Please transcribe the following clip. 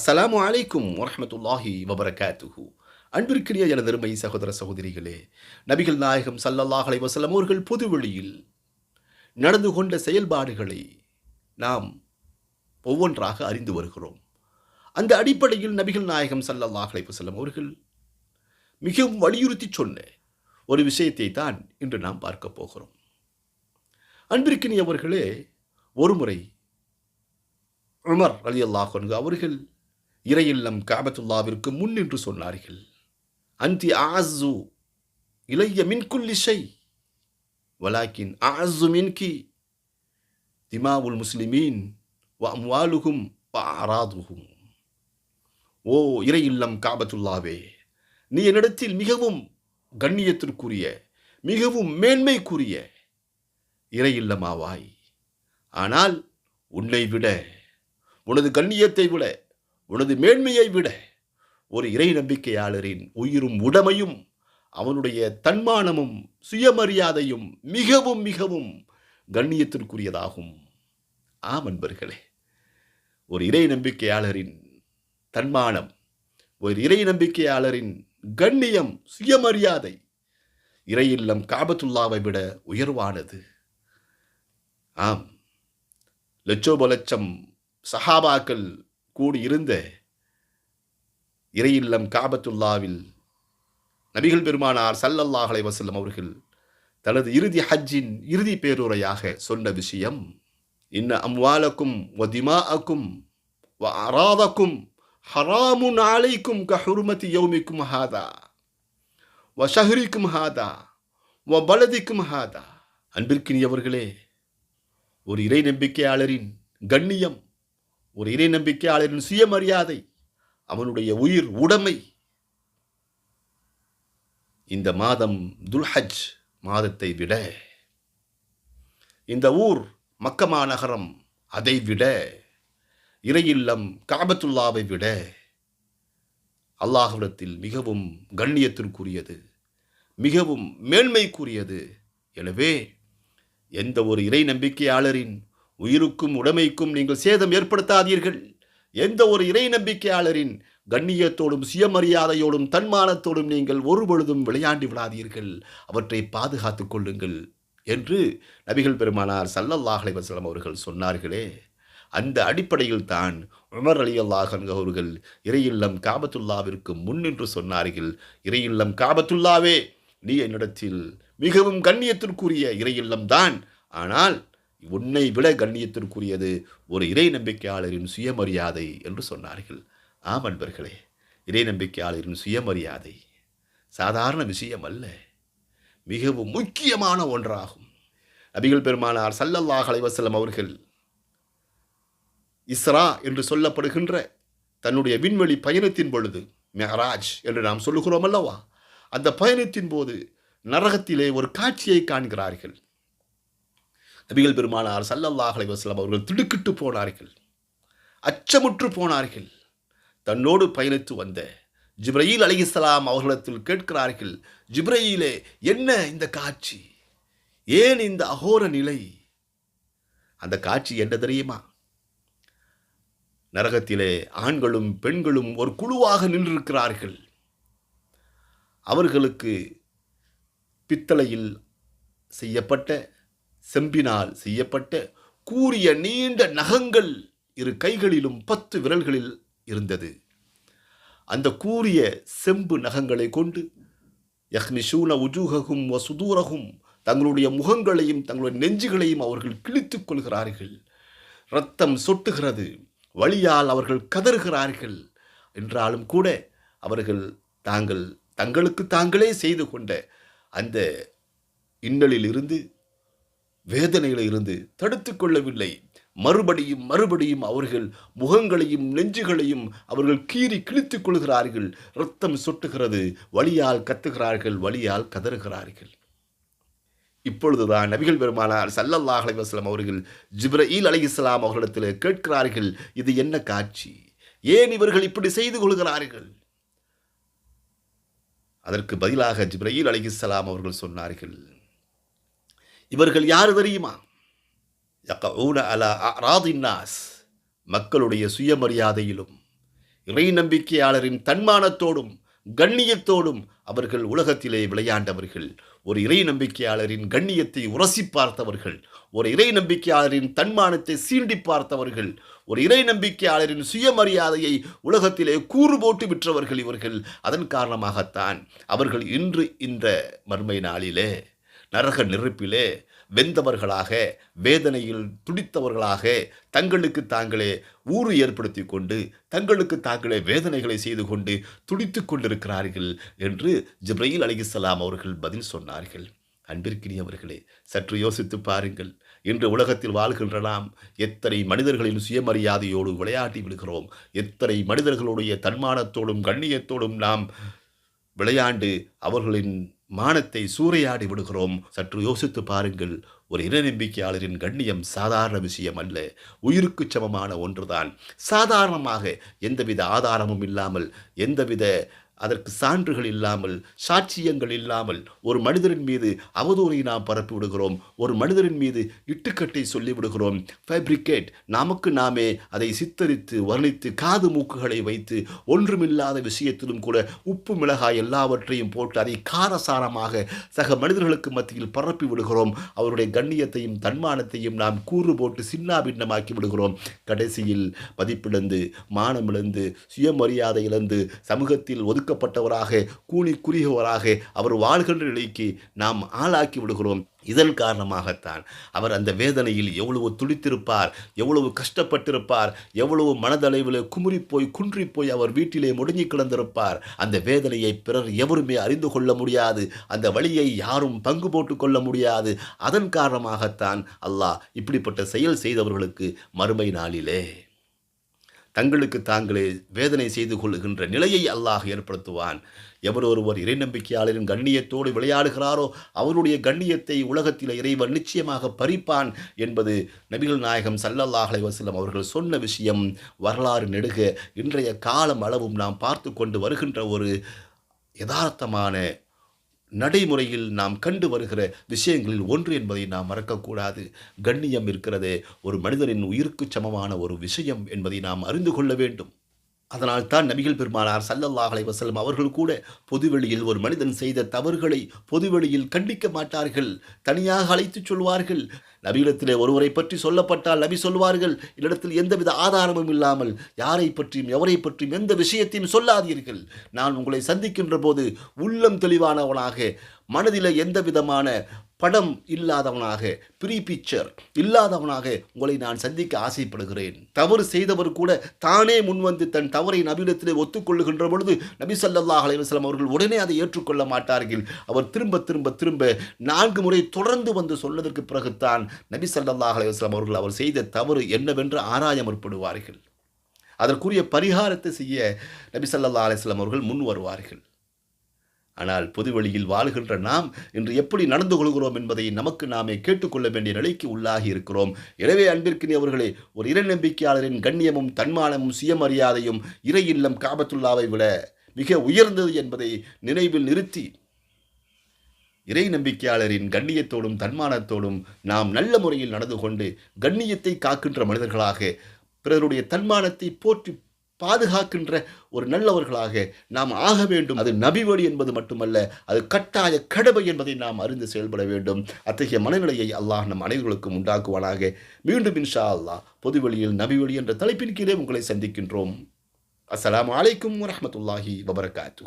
அஸ்லாம் வலைக்கும் வரமத்துல்லாஹி வபரகாத்துஹூ. அன்பிற்கினிய எனதருமை சகோதர சகோதரிகளே நபிகள் நாயகம் சல்லல்லாஹலை வசலம் வஸல்லம் அவர்கள் பொதுவெளியில் நடந்து கொண்ட செயல்பாடுகளை நாம் ஒவ்வொன்றாக அறிந்து வருகிறோம். அந்த அடிப்படையில் நபிகள் நாயகம் சல்லல்லாஹலை வசலம் அவர்கள் மிகவும் வலியுறுத்தி சொன்ன ஒரு விஷயத்தை தான் இன்று நாம் பார்க்க போகிறோம். அன்பிற்கினியவர்களே ஒருமுறை உமர் அலி அல்லாஹ் அவர்கள் இறையில்லம் காபத்துல்லாவிற்கு முன் என்று சொன்னார்கள். அந்தி ஆசு இளைய மின்குல்லி ஷை வலாக்கின் ஆசு மின்கி திமாவுல் முஸ்லிமீன் வ அம்வாலுகும் பாராதுகும் ஓ இறையில்லம் காபத்துல்லாவே நீ என்னிடத்தில் மிகவும் கண்ணியத்திற்குரிய மிகவும் மேன்மைக்குரிய இறையில்லமாவாய். ஆனால் உன்னை விட உனது கண்ணியத்தை விட உனது மேன்மையை விட ஒரு இறை நம்பிக்கையாளரின் உயிரும் உடமையும் அவனுடைய தன்மானமும் சுயமரியாதையும் மிகவும் மிகவும் கண்ணியத்திற்குரியதாகும். ஆம் அன்பர்களே ஒரு இறை நம்பிக்கையாளரின் தன்மானம் ஒரு இறை நம்பிக்கையாளரின் கண்ணியம் சுயமரியாதை இறையில்லம் காபத்துல்லாவை விட உயர்வானது. ஆம் லட்சோப லட்சம் சஹாபாக்கள் கூடியிருந்த இறையில்லம் காபத்துல்லாவில் நபிகள் பெருமானார் சல்லல்லாஹலை வசல்லம் அவர்கள் தனது இறுதி ஹஜ்ஜின் இறுதி பேருரையாக சொன்ன விஷயம் இன்ன அம்வாலக்கும் வ திமாஅக்கும் வ அராதக்கும் ஹராமுன் அலைக்கும் கஹுர்மதி யௌமிக்கும் ஹாதா வ ஷஹ்ரிக்கும் ஹாதா வ பலதிக்கும் ஹாதா. அன்பிற்கினியவர்களே ஒரு இறை நம்பிக்கையாளரின் கண்ணியம் ஒரு இறை நம்பிக்கையாளரின் சுயமரியாதை அவனுடைய உயிர் உடைமை. இந்த மாதம் துல்ஹஜ் மாதத்தை விட இந்த ஊர் மக்கமா நகரம் அதை விட இறையில்லம் காபத்துல்லாவை விட அல்லாஹ்விடத்தில் மிகவும் கண்ணியத்திற்குரியது மிகவும் மேன்மைக்குரியது. எனவே எந்த ஒரு இறை நம்பிக்கையாளரின் உயிருக்கும் உடைமைக்கும் நீங்கள் சேதம் ஏற்படுத்தாதீர்கள். எந்த ஒரு இறை நம்பிக்கையாளரின் கண்ணியத்தோடும் சுயமரியாதையோடும் தன்மானத்தோடும் நீங்கள் ஒரு பொழுதும் விளையாண்டு விடாதீர்கள். அவற்றை பாதுகாத்துக் கொள்ளுங்கள் என்று நபிகள் பெருமானார் சல்லல்லாஹலை வசலம் அவர்கள் சொன்னார்களே. அந்த அடிப்படையில் தான் உமர் அலி அல்லாஹன் அவர்கள் இறையில்லம் காபத்துல்லாவிற்கு முன்னின்று சொன்னார்கள். இறையில்லம் காபத்துல்லாவே நீ என்னிடத்தில் மிகவும் கண்ணியத்திற்குரிய இறையில்லம் தான். ஆனால் உன்னை விட கண்ணியத்திற்குரியது ஒரு இறை நம்பிக்கையாளரின் சுயமரியாதை என்று சொன்னார்கள். ஆம் அன்பர்களே இறை நம்பிக்கையாளரின் சுயமரியாதை சாதாரண விஷயம் அல்ல மிகவும் முக்கியமான ஒன்றாகும். நபிகள் பெருமானார் சல்லல்லாஹ் அலைவசல்லம் அவர்கள் இஸ்ரா என்று சொல்லப்படுகின்ற தன்னுடைய விண்வெளி பயணத்தின் பொழுது மெஹராஜ் என்று நாம் சொல்லுகிறோம் அல்லவா? அந்த பயணத்தின் போது நரகத்திலே ஒரு காட்சியை காண்கிறார்கள். நபிகள் பெருமானார் சல்லல்லாஹ் அலைவாஸ்லாம் அவர்கள் திடுக்கிட்டு போனார்கள். அச்சமுற்று போனார்கள். தன்னோடு பயணித்து வந்த ஜிப்ரயில் அலிஸ்லாம் அவர்களிடத்தில் கேட்கிறார்கள் ஜிப்ரயிலே என்ன இந்த காட்சி? ஏன் இந்த அகோர நிலை? அந்த காட்சி என்ன தெரியுமா? நரகத்திலே ஆண்களும் பெண்களும் ஒரு குழுவாக நின்றிருக்கிறார்கள். அவர்களுக்கு பித்தளையில் செய்யப்பட்ட செம்பினால் செய்யப்பட்ட கூரிய நீண்ட நகங்கள் இரு கைகளிலும் பத்து விரல்களில் இருந்தது. அந்த கூரிய செம்பு நகங்களை கொண்டு யஹ்னிஷூன உஜூககும் வசுதூரகும் தங்களுடைய முகங்களையும் தங்களுடைய நெஞ்சுகளையும் அவர்கள் கிழித்துக் கொள்கிறார்கள். ரத்தம் சொட்டுகிறது வழியால் அவர்கள் கதறுகிறார்கள். என்றாலும் கூட அவர்கள் தாங்கள் தங்களுக்கு தாங்களே செய்து கொண்ட அந்த இன்னலில் இருந்து வேதனையிலிருந்து தடுத்து கொள்ளவில்லை. மறுபடியும் மறுபடியும் அவர்கள் முகங்களையும் நெஞ்சுகளையும் அவர்கள் கீறி கிழித்துக் கொள்கிறார்கள். ரத்தம் சொட்டுகிறது. வழியால் கத்துகிறார்கள். வழியால் கதறுகிறார்கள். இப்பொழுதுதான் நபிகள் பெருமானார் சல்லல்லாஹ் அலைவாஸ்லாம் அவர்கள் ஜிப்ரஈல் அலி இஸ்லாம் அவர்களிடத்தில் கேட்கிறார்கள் இது என்ன காட்சி? ஏன் இவர்கள் இப்படி செய்து கொள்கிறார்கள்? அதற்கு பதிலாக ஜிப்ரஈல் அலி இஸ்லாம் அவர்கள் சொன்னார்கள் இவர்கள் யார் தெரியுமா? யக்கஊன அலா அராதின்னாஸ் மக்களுடைய சுயமரியாதையிலும் இறை நம்பிக்கையாளரின் தன்மானத்தோடும் கண்ணியத்தோடும் அவர்கள் உலகத்திலே விளையாண்டவர்கள். ஒரு இறை நம்பிக்கையாளரின் கண்ணியத்தை உரசி பார்த்தவர்கள். ஒரு இறை நம்பிக்கையாளரின் தன்மானத்தை சீண்டி பார்த்தவர்கள். ஒரு இறை நம்பிக்கையாளரின் சுயமரியாதையை உலகத்திலே கூறு போட்டு விற்றவர்கள் இவர்கள். அதன் காரணமாகத்தான் அவர்கள் இன்று இந்த மர்மை நாளிலே நரக நெருப்பிலே வெந்தவர்களாக வேதனையில் துடித்தவர்களாக தங்களுக்கு தாங்களே ஊறு ஏற்படுத்தி கொண்டு தங்களுக்கு தாங்களே வேதனைகளை செய்து கொண்டு துடித்து கொண்டிருக்கிறார்கள் என்று ஜிப்ரயில் அலிகிஸ்லாம் அவர்கள் பதில் சொன்னார்கள். அன்பிற்கினியவர்களே சற்று யோசித்து பாருங்கள். இன்று உலகத்தில் வாழ்கின்ற நாம் எத்தனை மனிதர்களின் சுயமரியாதையோடு விளையாடி விடுகிறோம். எத்தனை மனிதர்களுடைய தன்மானத்தோடும் கண்ணியத்தோடும் நாம் விளையாண்டு அவர்களின் மானத்தை சூறையாடி விடுகிறோம். சற்று யோசித்து பாருங்கள் ஒரு இனநம்பிக்கையாளரின் கண்ணியம் சாதாரண விஷயம் அல்ல உயிருக்கு சமமான ஒன்றுதான். சாதாரணமாக எந்தவித ஆதாரமும் இல்லாமல் எந்தவித அதற்கு சான்றுகள் இல்லாமல் சாட்சியங்கள் இல்லாமல் ஒரு மனிதரின் மீது அவதூறை நாம் பரப்பி விடுகிறோம். ஒரு மனிதரின் மீது இட்டுக்கட்டை சொல்லிவிடுகிறோம் ஃபேப்ரிகேட் நமக்கு நாமே அதை சித்தரித்து வர்ணித்து காது மூக்குகளை வைத்து ஒன்றுமில்லாத விஷயத்திலும் கூட உப்பு மிளகாய் எல்லாவற்றையும் போட்டு அதை காரசாரமாக சக மனிதர்களுக்கு மத்தியில் பரப்பி விடுகிறோம். அவருடைய கண்ணியத்தையும் தன்மானத்தையும் நாம் கூறு போட்டு சின்னாபின்னமாக்கி விடுகிறோம். கடைசியில் மதிப்பிழந்து மானமிழந்து சுயமரியாதை இழந்து சமூகத்தில் ஒதுக்கப்பட்டவராக கூலி குறுகியவராக அவர் வாழ்கின்ற நிலைக்கு நாம் ஆளாக்கி விடுகிறோம். இதன் காரணமாகத்தான் அவர் அந்த வேதனையில் எவ்வளவு துடித்திருப்பார் எவ்வளவு கஷ்டப்பட்டிருப்பார் எவ்வளவு மனதளவில் குமுறிப்போய் குன்றிப்போய் அவர் வீட்டிலே முடங்கி கிடந்திருப்பார். அந்த வேதனையை பிறர் எவருமே அறிந்து கொள்ள முடியாது. அந்த வழியை யாரும் பங்கு போட்டு கொள்ள முடியாது. அதன் காரணமாகத்தான் அல்லாஹ் இப்படிப்பட்ட செயல் செய்தவர்களுக்கு மறுமை நாளிலே. தங்களுக்கு தாங்களே வேதனை செய்து கொள்ளுகின்ற நிலையை அல்லாஹ் ஏற்படுத்துவான். எவர் ஒருவர் இறை நம்பிக்கையாளரின் கண்ணியத்தோடு விளையாடுகிறாரோ அவருடைய கண்ணியத்தை உலகத்தில் இறைவன் நிச்சயமாக பறிப்பான் என்பது நபிகள் நாயகம் சல்லல்லாஹலை வசலம் அவர்கள் சொன்ன விஷயம். வரலாறு நெடுக இன்றைய காலம் அளவும் நாம் பார்த்து கொண்டு வருகின்ற ஒரு யதார்த்தமான நடைமுறையில் நாம் கண்டு வருகிற விஷயங்களில் ஒன்று என்பதை நாம் மறக்கக்கூடாது. கண்ணியம் இருக்கிறதே ஒரு மனிதனின் உயிருக்கு சமமான ஒரு விஷயம் என்பதை நாம் அறிந்து கொள்ள வேண்டும். அதனால் தான் நபிகள் பெருமானார் சல்லல்லாஹ் அலைஹி அவர்கள் கூட பொதுவெளியில் ஒரு மனிதன் செய்த தவறுகளை பொதுவெளியில் கண்டிக்க மாட்டார்கள். தனியாக அழைத்துச் சொல்வார்கள். நபியிடத்திலே ஒருவரை பற்றி சொல்லப்பட்டால் நபி சொல்வார்கள். என்னிடத்தில் எந்தவித ஆதாரமும் இல்லாமல் யாரை பற்றியும் எவரை பற்றியும் எந்த விஷயத்தையும் சொல்லாதீர்கள். நான் உங்களை சந்திக்கின்ற போது உள்ளம் தெளிவானவனாக மனதில் எந்த விதமான படம் இல்லாதவனாக ப்ரீ பிக்சர் இல்லாதவனாக உங்களை நான் சந்திக்க ஆசைப்படுகிறேன். தவறு செய்தவர் கூட தானே முன்வந்து தன் தவறை நபியிடத்திலே ஒத்துக்கொள்ளுகின்ற பொழுது நபி ஸல்லல்லாஹு அலைவாஸ்லாம் அவர்கள் உடனே அதை ஏற்றுக்கொள்ள மாட்டார்கள். அவர் திரும்ப திரும்ப திரும்ப நான்கு முறை தொடர்ந்து வந்து சொன்னதற்கு பிறகுத்தான் நபி ஸல்லல்லாஹு அலைவாஸ்லாம் அவர்கள் அவர் செய்த தவறு என்னவென்று ஆராய முற்படுவார்கள். அதற்குரிய பரிகாரத்தை செய்ய நபி ஸல்லல்லாஹு அலிஸ்லாம் அவர்கள் முன் வருவார்கள். ஆனால் பொதுவெளியில் வாழ்கின்ற நாம் இன்று எப்படி நடந்து கொள்கிறோம் என்பதை நமக்கு நாமே கேட்டுக்கொள்ள வேண்டிய நிலைக்கு உள்ளாகி இருக்கிறோம். எனவே அன்பிற்கினியவர்களே ஒரு இறைநம்பிக்கையாளரின் கண்ணியமும் தன்மானமும் சுயமரியாதையும் இறை இல்லம் காபத்துல்லாவை விட மிக உயர்ந்தது என்பதை நினைவில் நிறுத்தி இறை நம்பிக்கையாளரின் கண்ணியத்தோடும் தன்மானத்தோடும் நாம் நல்ல முறையில் நடந்து கொண்டு கண்ணியத்தை காக்கின்ற மனிதர்களாக பிறருடைய தன்மானத்தை போற்றி பாதுகாக்கின்ற ஒரு நல்லவர்களாக நாம் ஆக வேண்டும். அது நபி வழி என்பது மட்டுமல்ல அது கட்டாய கடமை என்பதை நாம் அறிந்து செயல்பட வேண்டும். அத்தகைய மனநிலையை அல்லாஹ் நம் அனைவர்களுக்கும் உண்டாக்குவானாக. மீண்டும் இன்ஷா அல்லாஹ் பொதுவெளியில் நபி வழி என்ற தலைப்பின் கீழே உங்களை சந்திக்கின்றோம். அஸ்லாம் அலைக்கும் வரமத்துல்லாஹி வபரகாத்து